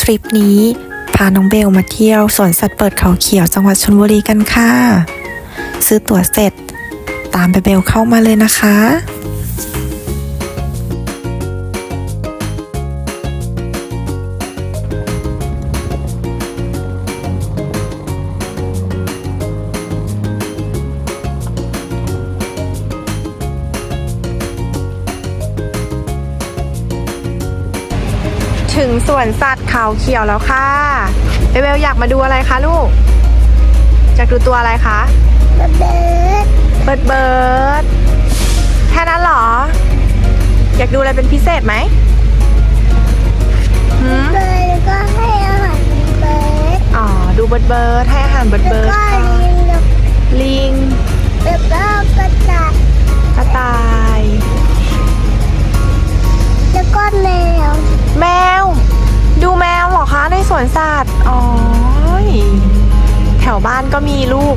ทริปนี้ พาน้องเบลมาเที่ยวสวนสัตว์เปิดเขาเขียวจังหวัดชลบุรีกันค่ะ ซื้อตั๋วเสร็จ ตามไปเบลเข้ามาเลยนะคะ ถึงสวนสัตว์เขาเขียวแล้วค่ะเบลเบลอยากมาดูอะไรคะลูกอยากดูตัวอะไรคะเบิร์ดเบิร์ดเบิร์ดแค่นั้นเหรอ อยากดูอะไรเป็นพิเศษไหมหืมเบิร์ดก็ให้อาหารเบิร์ดอ๋อดูเบิร์ดเบิร์ดให้อาหารเบิร์ดเบิร์ดค่ะลิงแล้วลิงแล้วก็กระต่ายกระต่ายแล้วก็แมว แมว ดูแมวเหรอคะในสวนสัตว์อ๋อแถวบ้านก็มีลูก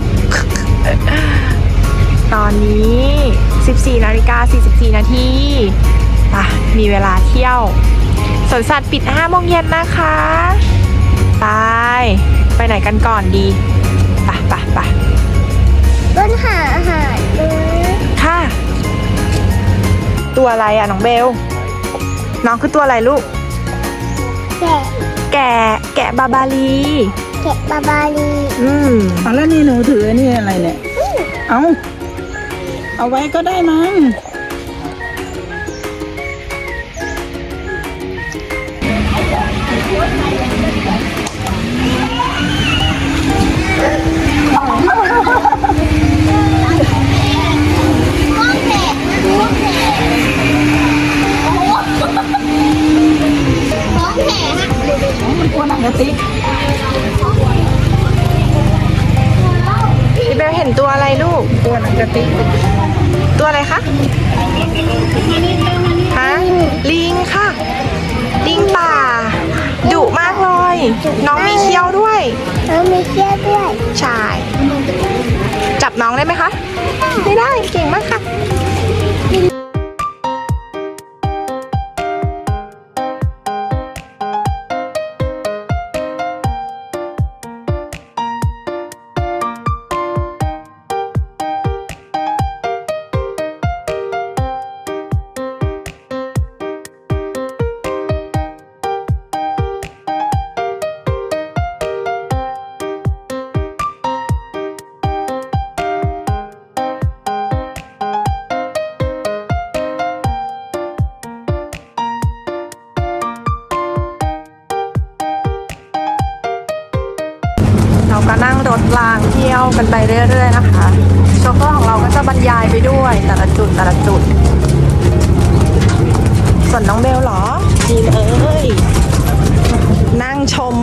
ตอนนี้ 14นาฬิกา44 นาทีอะมีเวลาเที่ยวสวนสัตว์ปิด5โมงเย็นนะคะไปไปไหนกันก่อนดีไปไปไปต้นหาอาหารเบิร์ดค่ะ ตัวอะไรอะน้องเบล น้องคือตัวอะไรลูก แกะแกะแกะบาบาลีแกะบาบาลีอืมเอาแล้วนี่หนูถือนี่อะไรเนี่ย เอาเอาไว้ก็ได้มั้ง สิพี่เบลเห็นตัวอะไรลูก ตัวหนังกะติ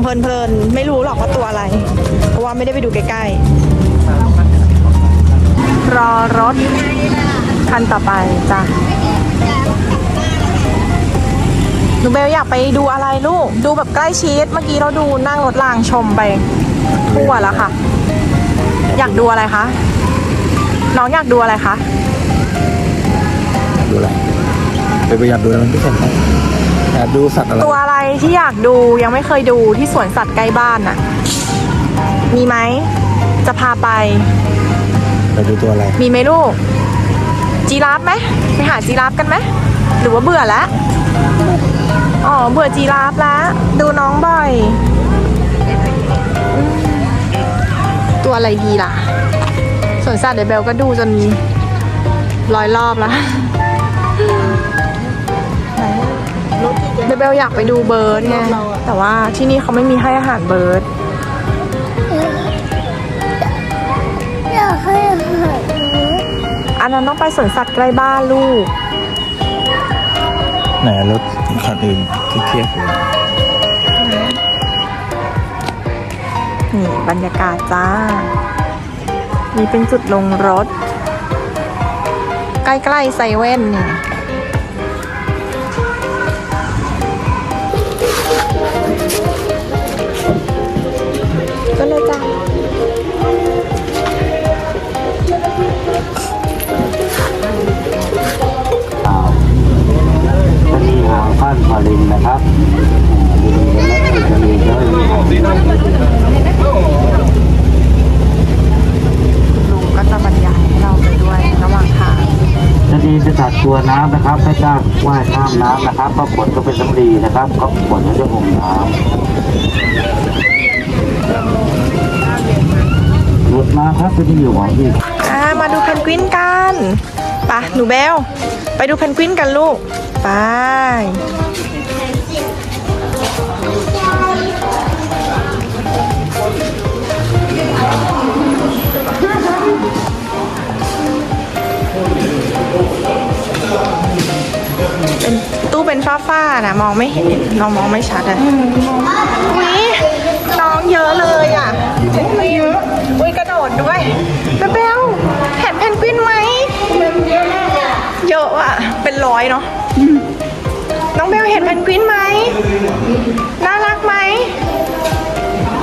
เพลินๆ ไม่รู้หรอกว่าตัวอะไร เพราะว่าไม่ได้ไปดูใกล้ๆ รอรถคันต่อไปจ้ะหนูเบลอยากไปดูอะไรลูก ดูแบบใกล้ชิด เมื่อกี้เราดูนั่งรถรางชมไปทั่วแล้วค่ะ อยากดูอะไรคะ น้องอยากดูอะไรคะ ดูอะไรไปไปอยากดูอะไรมันพิเศษไหมอยากดูสัตว์อะไร ตัวอะไร ที่อยากดูยังไม่เคยดูที่สวนสัตว์ใกล้บ้านน่ะ มีไหม จะพาไป ไปดูตัวอะไร มีไหมลูก จีราฟไหมไปหาจีราฟกันไหมหรือว่าเบื่อแล้ว อ๋อ เบื่อจีราฟแล้วดูน้องบ่อยอืมตัวอะไรดีล่ะ สวนสัตว์เดยวเบลก็ดูจนร้อยรอบแล้ว เดยวเบลอยากไปดูเบิร์ดไง แต่ว่าที่นี่เขาไม่มีให้อาหารเบิร์ดอยากให้อาหารเบิร์ดอันนั้นต้องไปสวนสัตว์ใกล้บ้านลูก ไหนรถคันอื่นเครียดๆอยู่นี่บรรยากาศจ้า นี่เป็นจุดลงรถ ใกล้ๆไซเว่นนี่ก็ พันพาลินนะครับลุงก็จะบรรยายให้เราไปด้วยระหว่างทางจะดีจะตัดตัวน้ำนะครับให้จ้างว่ายข้ามน้ำนะครับก็ขวดก็เป็นสำลีนะครับก็ขวดก็จะอมน้ำหลุดมาครับจะมีอยู่หวังอีกมาดูเพนกวินกัน ปะหนูเบล ไปดูเพนกวินกันลูก ไป เป็นตู้เป็นฝ้าๆนะมองไม่เห็นเรามองไม่ชัดอะอุ้ยน้องเยอะเลยอะเยอะ เป็นร้อยเนาะน้องเบลเห็นเพนกวินไหมน่ารักไหม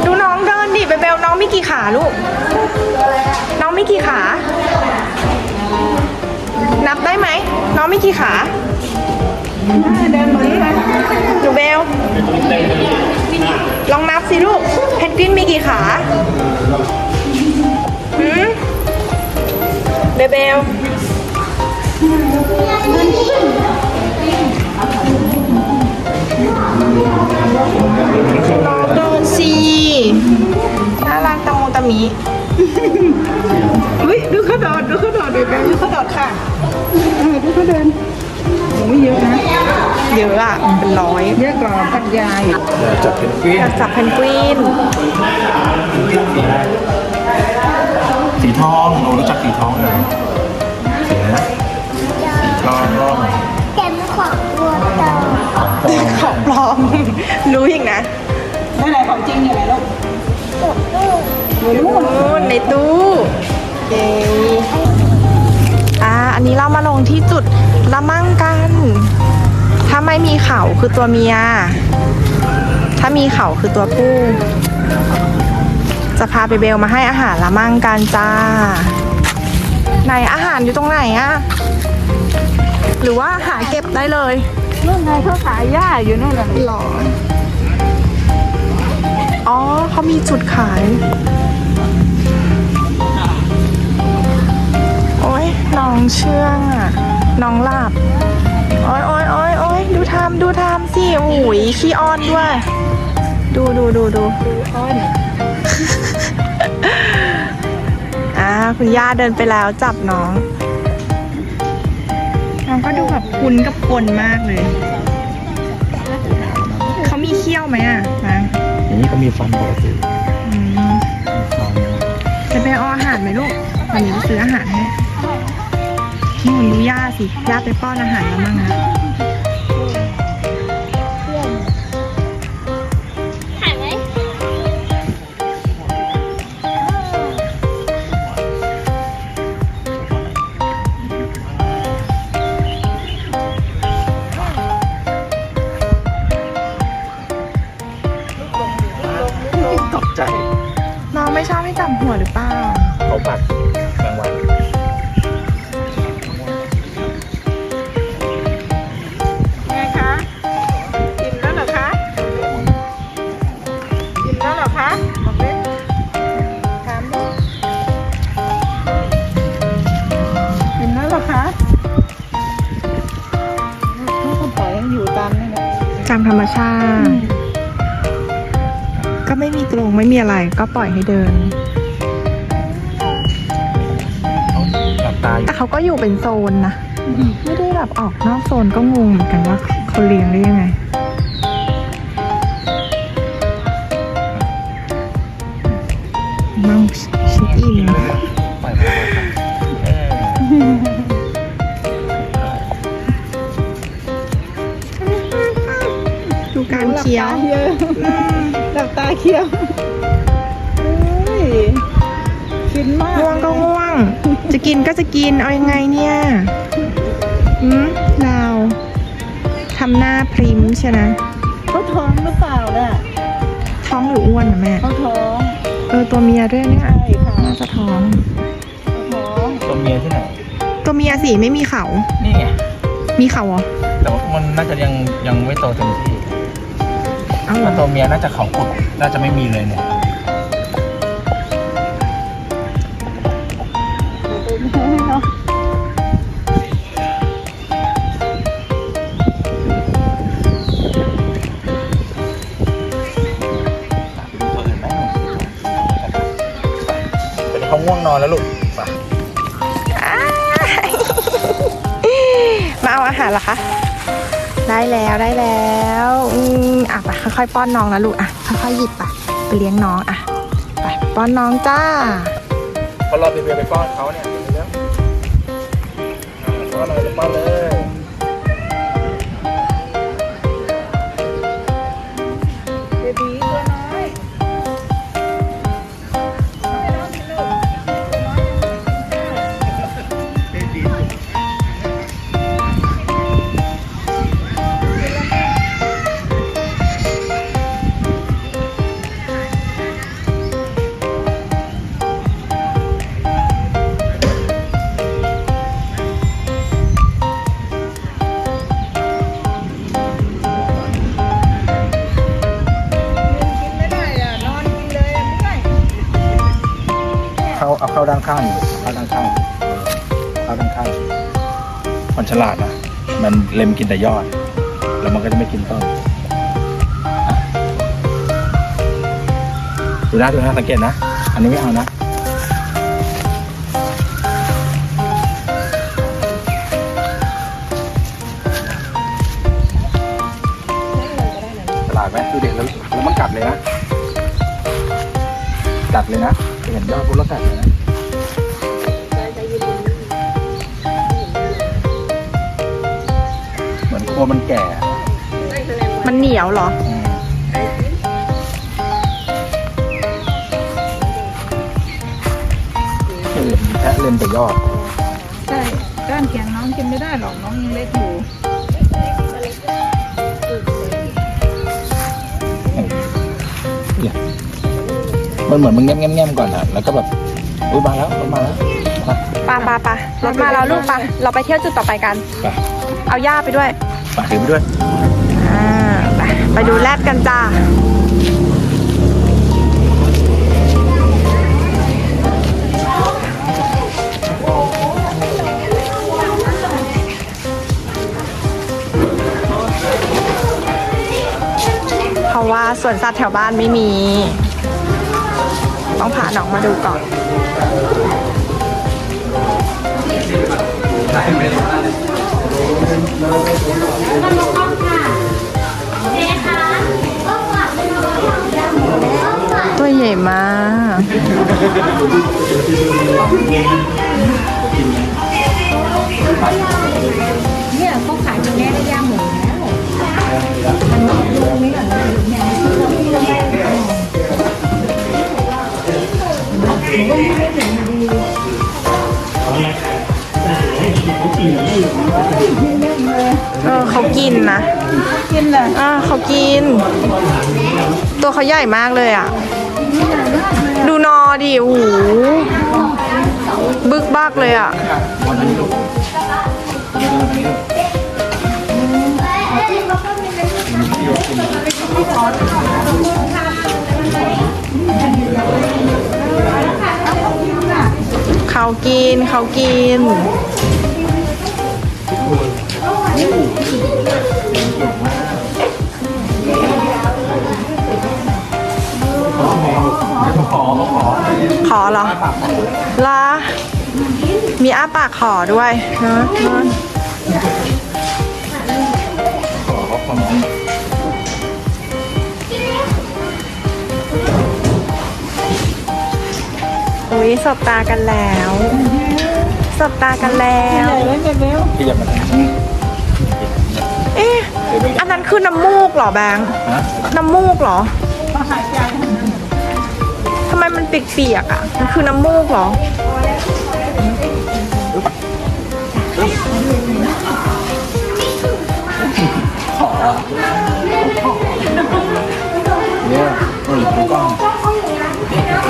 ดูน้องเดินดิเบลเบลน้องมีกี่ขาลูก น้องมีกี่ขา นับได้ไหม น้องมีกี่ขาหนูเบลลองนับสิลูก เพนกวินมีกี่ขาเบลเบล ลองเดินสิน่ารักตะมูตะมีอุ้ยดูเขาโดดดูเขาโดดดูกันดูเขาโดดค่ะเออดูเขาเดินโอ้ไม่เยอะนะ เยอะอะเป็นร้อยเยอะกว่าพัทยาอีกจับเป็นกวินอยากจับเพนกวินสีทองหนูรู้จักสีทองไหม ของปลอม รู้อีกนะนั่นไหนของจริงอยู่ไหนลูกสุดลูกนู่นในตู้เย้อ่าอันนี้เรามาลงที่จุดละมั่งกัน ถ้าไม่มีเขาคือตัวเมีย ถ้ามีเขาคือตัวผู้ จะพาไปเบลมาให้อาหารละมั่งกันจ้า ไหนอาหารอยู่ตรงไหนอะหรือว่าหาเก็บได้เลย นู่นไงเขาขายหญ้าอยู่นู่นน่ะหรออ๋อเขามีจุดขาย โอ้ยน้องเชื่องอะ น้องหลับโอ้ยโอ้ยโอ้ยโอ้ยดูทำดูทำสิโอ้ยขี้อ้อนด้วย ดูดูดูดูอ้อนอ่าคุณย่าเดินไปแล้วจับน้อง น้องก็ดูแบบคุ้นกับคนมากเลย เขามีเขี้ยวไหมอะนะอย่างนี้ก็มีฟันปกติอืมจะไปเอาอาหารไหมลูกวันนี้ไปซื้ออาหารให้นู่นดูย่าสิย่าไปป้อนอาหารแล้วมั้งนะ ห้จับหัวหรือเปล่าเขาปัดกลางวันไงคะกินแล้วเหรอคะกินแล้วเหรอคะบอกดิถามดูกินแล้วเหรอคะเขาก็ปล่อยให้อยู่ตามนี่แหละตามธรรมชาติ ก็ไม่มีกรงไม่มีอะไรก็ปล่อยให้เดิน ตาอยู่แต่เขาก็อยู่เป็นโซนนะ ไม่ได้แบบออกนอกโซนก็งงเหมือนกันว่าเขาเลี้ยงได้ยังไงนั่งเช็คอินปล่อยไปเออดูการเคี้ยว หลับตาเคี้ยว จะกินก็จะกินเอายังไงเนี่ยหืมเราทำหน้าพริมใช่นะเขาท้องหรือเปล่าน่ะท้องหรืออ้วนนะแม่เขาท้องเออตัวเมียด้วยเนี่ยใช่ค่ะน่าจะท้องเขาท้องตัวเมียที่ไหนตัวเมียสิไม่มีเขา นี่ไงมีเขาเหรอแต่ว่ามันน่าจะยังยังไม่โตเต็มที่เอ้าเหรถ้าอตัวเมียน่าจะเขากุดน่าจะไม่มีเลยเนี่ย อนแล้วลูกไปอ้ายมาเอาอาหารเหรอคะ ได้แล้วได้แล้วอืมอะไปค่อยๆป้อนน้องนะลูกอะค่อยๆหยิบไปไปเลี้ยงน้องอะไปป้อนน้องจ้าพอรอเบียร์ไปป้อนเขาเนี่ยเดี๋ยวป้อนเลยป้อนเลย ลาดนะ มันเล็มกินแต่ยอด แล้วมันก็จะไม่กินต้นดูนะดูนะสังเกตนะ อันนี้ไม่เอานะฉลาดไหมดูเด็กแล้วแล้วมันกัดเลยนะ กัดเลยนะ เห็นยอดปุ๊บแล้วกัดเลยนะ เหมือนโคมันแก่อะมันเหนียวเหรอ อืมเออแค่เล่นแต่ยอด ใช่ก้านแขนน้องกินไม่ได้หรอกน้องยังเล็กอยู่เนี่ยมันเหมือนมึงแง้มๆก่อนอะแล้วก็แบบอุ้ยมาแล้วรถมาแล้วมาปาปาปารถมาแล้วลูกปะเราไปเที่ยวจุดต่อไปกัน ไป เอาย่าไปด้วย ไปถือไปด้วยอ่าไปไปดูแรดกันจ้าเพราะว่าสวนสัตว์แถวบ้านไม่มี ต้องพาน้องมาดูก่อน ตัวใหญ่มากเนี่ยเขาขายตรงนี้ได้ย่าหมูแล้วเออเขากินนะกินเลยอ่าเขากิน ตัวเขาใหญ่มากเลยอะ ดูนอดิโอ้โหบึกบักเลยอะเขากินเขากิน ขอเหรอ ลา มีอ้าปากขอด้วยนะขอเขาขอน้องอุ้ยสบตากันแล้ว สบตากันแล้วใหญ่เลยเบลที่จะมา อ๊ะอันนั้นคือน้ำมูกเหรอแบงค์ฮะน้ำมูกเหรอมาหายใจทำไมมันเปียกๆอะ มันคือน้ำมูกเหรอ เนี่ยเออดูกล้อง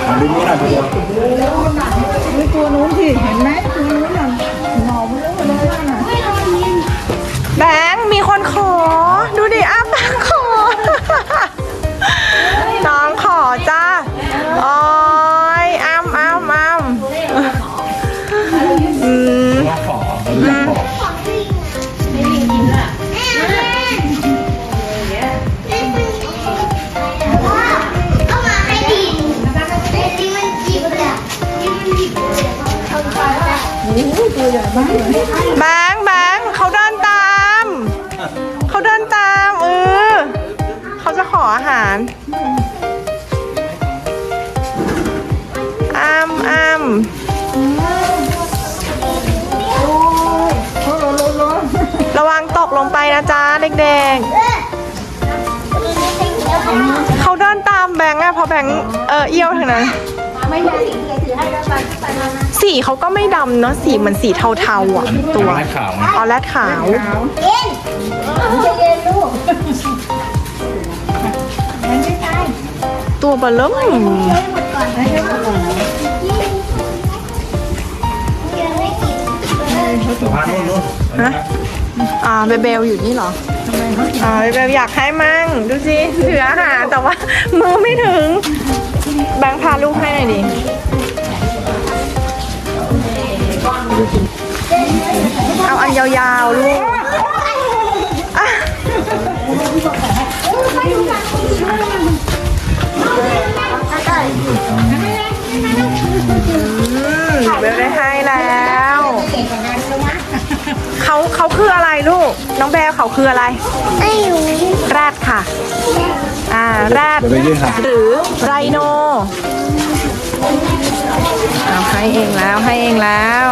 อะดูนี่หน่อยดูเดียวดูตัวนู้นสิเห็นไหมตัวนู้นน่ะ ระวังตกลงไปนะจ๊ะเด็กๆเขาเดินตามแบงค์อะเพอแบงค์เออเอี้ยวทางนั้นสีเขาก็ไม่ดำเนาะสีเหมือนสีเทาๆอะตัวแรกขาวไงออแรดขาวตัวเบล เริ่มสุภาพนู่นนู่นฮะอ่าเบเบลอยู่นี่เหรออ่าเบเบลอยากให้มั่งดูสิถืออาหารแต่ว่ามือไม่ถึง แบงค์พาลูกให้หน่อยดิเอาอันยาวๆลูก ออะไรลูก น้องแบลเขาคืออะไร ไม่รู้แรดค่ะ อ่าแรดเดี๋ยวไปยื่นค่ะ หรือไรโนเอาให้เองแล้วให้เองแล้ว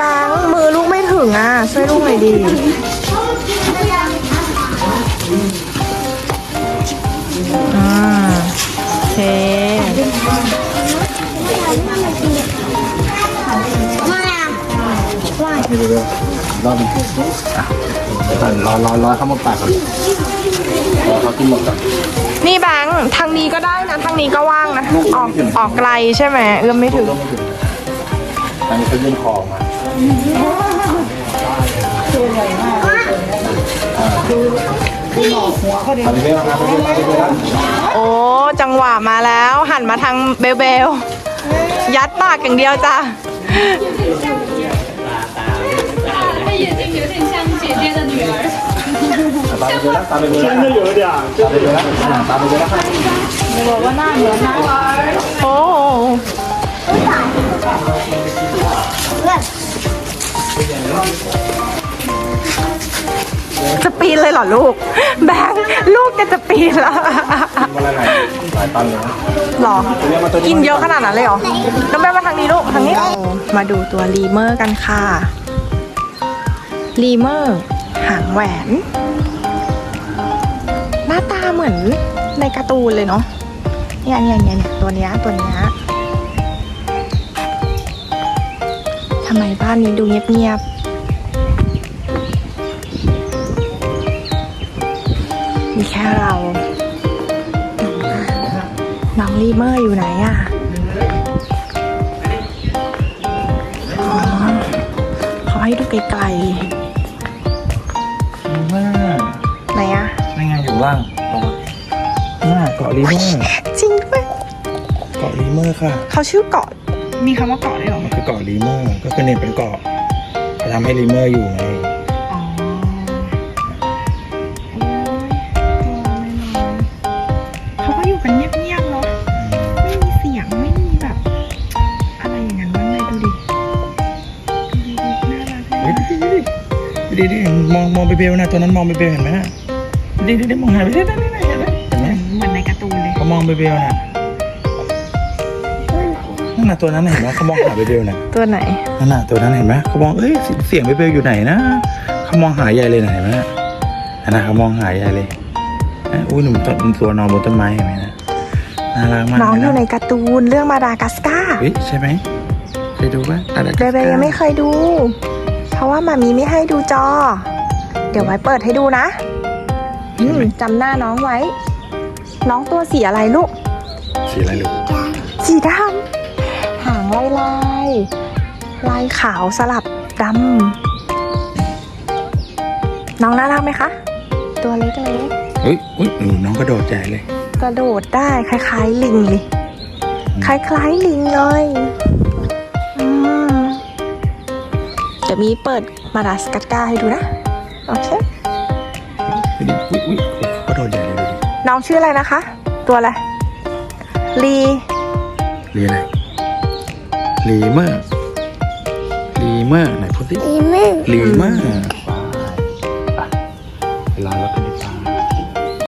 บางมือลูกไม่ถึงอะ ช่วยลูกหน่อยดี เคมาอะเดี๋ยวเดี๋ยวรอบนึงอะรอรอรอเข้ามาปากก่อนรอเขากินหมดก่อนนี่แบงค์ทางนี้ก็ได้นะ ทางนี้ก็ว่างนะ ออกออกไกลใช่ไหมเอื้อมไม่ถึงก็ไม่ถึงอันนี้เขายื่นคอมาหัวเขาเดียวทำไปเรื่ โอ้ จังหวะมาแล้ว หันมาทางเบลเบล ยัดปากอย่างเดียวจ้ะโอ้ ปีนเลยเหรอลูก แบงค์ลูกจะจะปีนแล้วหลายหลายตันเลยนะหรอ ตัวนี้มาตัวนี้กินเยอะขนาดนั้นเลยเหรอ น้องแบงค์มาทางนี้ลูก ทางนี้ มาดูตัวรีเมอร์กันค่ะ รีเมอร์หางแหวน หน้าตาเหมือนในการ์ตูนเลยเนาะ เนี่ยเนี่ยเนี่ยเนี่ยตัวเนี้ยตัวเนี้ยทำไมบ้านนี้ดูเงียบๆ มีแค่เรา น้องรีเมอร์อยู่ไหนอะอ๋อเขาให้ดูไกลมากๆไหนอะนี่ไงอยู่ล่างตรงหน้าเกาะลีเมอร์จริงด้วยเกาะลีเมอร์ค่ะ เขาชื่อเกาะ มีคำว่าเกาะด้วยเหรอมันคือเกาะลีเมอร์ ก็คือเนี่ยเป็นเกาะจะทำให้ลีเมอร์อยู่ไง มองมองไปเบลนะตัวนั้นมองไปเบลเห็นไหมนะดิดิดิมองหายไปดิดิดิดิเห็นไหมเห็นไหมเหมือนในการ์ตูนเลยเขามองไปเบลน่ะนั่นน่ะตัวนั้นน่ะเห็นไหมเขามองหาไปเบลน่ะตัวไหนนั่นน่ะตัวนั้นเห็นไหมเขามองเอ้ยเสียงไปเบลอยู่ไหนนะเขามองหาใหญ่เลยนะเห็นไหมน่ะนั่นน่ะเขามองหาใหญ่เลยเอ้ยอุ้ยหนุ่มตัวตัวนอนบนต้นไม้เห็นไหมนะน่ารักมากน้องอยู่ในเลยะการ์ตูนเรื่องมาดากัสการ์เฮ้ยใช่ไหมเคยดูปะอะไรเบเบยังไม่เคยดู เพราะว่ามามีไม่ให้ดูจอเดี๋ยวไว้เปิดให้ดูนะอืมจำหน้าน้องไว้ น้องตัวสีอะไรลูก สีอะไรลูก สีดำหางลายลายลายขาวสลับดำน้องน่ารักไหมคะ ตัวเล็กเฮ้ยอุ้ยหนูน้องกระโดดใหญ่เลยๆกระโดดได้คล้ายๆลิงเลย คล้ายๆลิงเลยอืมเดี๋ยวมีเปิดมาดาสกัดกาให้ดูนะ โอเคน้องชื่ออะไรนะคะ ตัวอะไรลีลีอะไรลีเมอร์ลีเมอร์ไหนพูดสิ อีมึง ลีมากไปไปล้างรถ